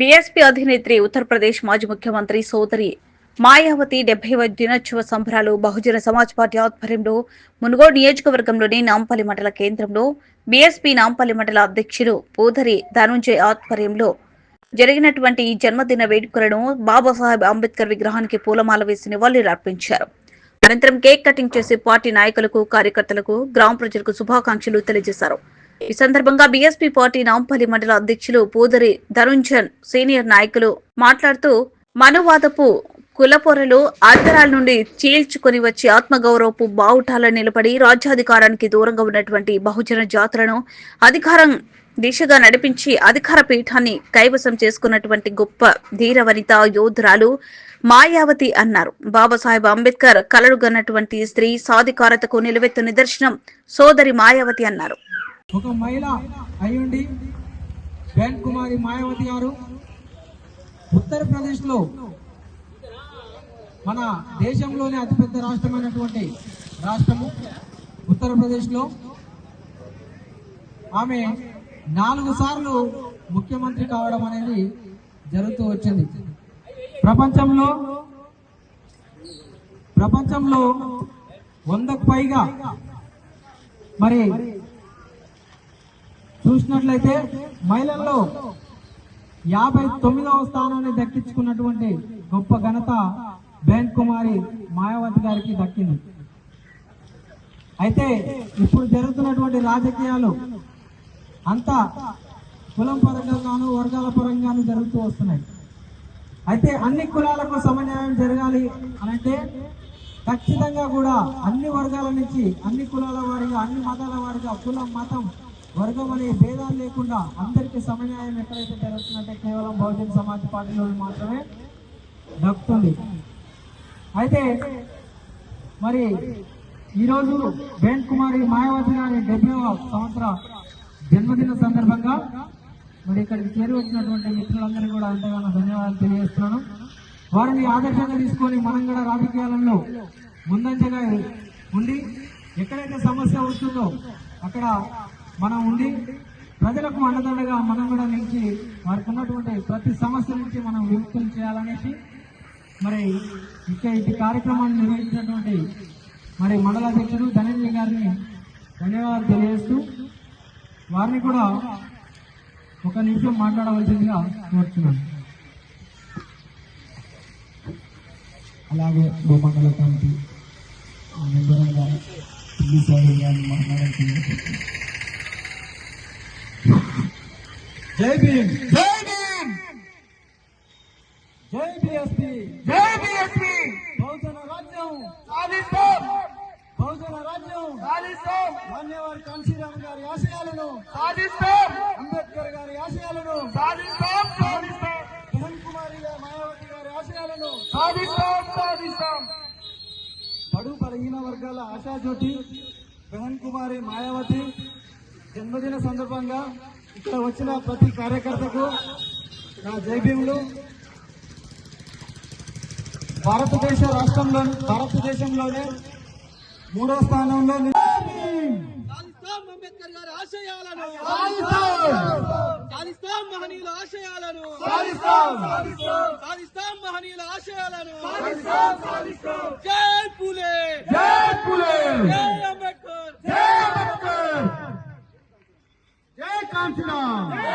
BSP అధినేత్రి Uttar Pradesh మాజీ ముఖ్యమంత్రి సోదరి మాయావతి డెబ్బైవ దినోత్సవ సంబరాలు బహుజన సమాజ్ పార్టీ ఆధ్వర్యంలో మునుగోడు నియోజకవర్గంలోని నాంపల్లి మండల కేంద్రంలో బీఎస్పీ నాంపల్లి మండల అధ్యక్షులు పూదరి ధనుంజయ్ ఆధ్వర్యంలో జరిగినటువంటి ఈ జన్మదిన వేడుకలను బాబాసాహెబ్ అంబేద్కర్ విగ్రహానికి పూలమాల వేసి నివాళులు అర్పించారు. అనంతరం కేక్ కటింగ్ చేసి పార్టీ నాయకులకు కార్యకర్తలకు గ్రామ ప్రజలకు శుభాకాంక్షలు తెలియజేశారు. ఈ సందర్భంగా బీఎస్పీ పార్టీ నాంపల్లి మండల అధ్యక్షులు పూదరి ధనుంజన్ సీనియర్ నాయకులు మాట్లాడుతూ మనువాదపు కులపొరలు అంతరాల నుండి చీల్చుకొని వచ్చి ఆత్మగౌరవపు బావుటాల నిలబడి రాజ్యాధికారానికి దూరంగా ఉన్నటువంటి బహుజన జాతులను అధికారం దిశగా నడిపించి అధికార పీఠాన్ని కైవసం చేసుకున్నటువంటి గొప్ప ధీరవనిత యోధురాలు మాయావతి అన్నారు. బాబాసాహెబ్ అంబేద్కర్ కలలుగన్నటువంటి స్త్రీ సాధికారతకు నిలువెత్తు నిదర్శనం సోదరి మాయావతి అన్నారు. ఒక మహిళ అయ్యుండి బెన్ కుమారి మాయావతి గారు ఉత్తరప్రదేశ్లో మన దేశంలోనే అతిపెద్ద రాష్ట్రమైనటువంటి రాష్ట్రము. ఉత్తరప్రదేశ్లో ఆమె నాలుగు సార్లు ముఖ్యమంత్రి కావడం అనేది జరుగుతూ వచ్చింది. ప్రపంచంలో ప్రపంచంలో వందకు పైగా మరి చూసినట్లయితే మహిళల్లో యాభై తొమ్మిదవ స్థానాన్ని దక్కించుకున్నటువంటి గొప్ప ఘనత బెన్ కుమారి మాయావతి గారికి దక్కింది. అయితే ఇప్పుడు జరుగుతున్నటువంటి రాజకీయాలు అంతా కులం పరంగాను వర్గాల పరంగాను జరుగుతూ వస్తున్నాయి. అయితే అన్ని కులాలకు సమన్వయం జరగాలి అనంటే ఖచ్చితంగా కూడా అన్ని వర్గాల నుంచి అన్ని కులాల వారిగా అన్ని మతాల వారిగా కులం మతం వర్గం అనే భేదాలు లేకుండా అందరికీ సమన్యాయం ఎక్కడైతే జరుగుతుందంటే కేవలం బహుజన సమాజ్ పార్టీలో మాత్రమే దక్కుతుంది అయితే మరి ఈరోజు బెన్ కుమారి మాయావతి గారి డెబ్బైవ సంవత్సర జన్మదిన సందర్భంగా మరి ఇక్కడికి చేరి వచ్చినటువంటి మిత్రులందరూ కూడా ఎంతగానో ధన్యవాదాలు తెలియజేస్తున్నాను. వారిని ఆదర్శంగా తీసుకొని మనం కూడా రాజకీయాలలో ముందంజగా ఉండి ఎక్కడైతే సమస్య వస్తుందో అక్కడ మనం ఉండి ప్రజలకు అండదండగా మనం కూడా నిలిచి వారికి ఉన్నటువంటి ప్రతి సమస్య నుంచి మనం విముక్తం చేయాలనేసి మరి ఇక్కడ ఈ కార్యక్రమాన్ని నిర్వహించినటువంటి మరి మండల అధ్యక్షుడు ధనంజయ గారిని ధన్యవాదాలు తెలియజేస్తూ వారిని కూడా ఒక నిమిషం మాట్లాడవలసిందిగా కోరుతున్నాను అలాగే భూమండల కమిటీ మెంబర్ పిల్లి సోదరి గారిని మాట్లాడాల్సిందిగా కోరుతున్నాను. జై భీమ్. జై భీమ్. జై బిఎస్పీ. జై బిఎస్పీ. బహుజన రాజ్యం. సాధిస్తాం. బహుజన రాజ్యం. సాధిస్తాం. మాన్యవారి కాంశీరామ్ గారి ఆశయాలను. సాధిస్తాం. అంబేద్కర్ గారి ఆశయాలను. సాధిస్తాం. సాధిస్తాం. కిరణ్ కుమారి గారి మాయావతి గారి ఆశయాలను. సాధిస్తాం. సాధిస్తాం. బడు బలహీన వర్గాల ఆశాజ్యోతి బెహన్ కుమారి మాయావతి జన్మదిన సందర్భంగా ఇక్కడ వచ్చిన ప్రతి కార్యకర్తకు నా జైభీములు భారతదేశ రాష్ట్రంలో భారతదేశంలోనే మూడో స్థానంలో అంబేద్కర్ గారి ఆశయాలను సాధిస్తాం! మహనీయుల ఆశయాలను సాధిస్తాం! సాధిస్తాం మహనీయుల ఆశయాలను జై పూలే జై పులే! జై అంబేద్కర్ జై అంబేద్కర్! జై కాంచనా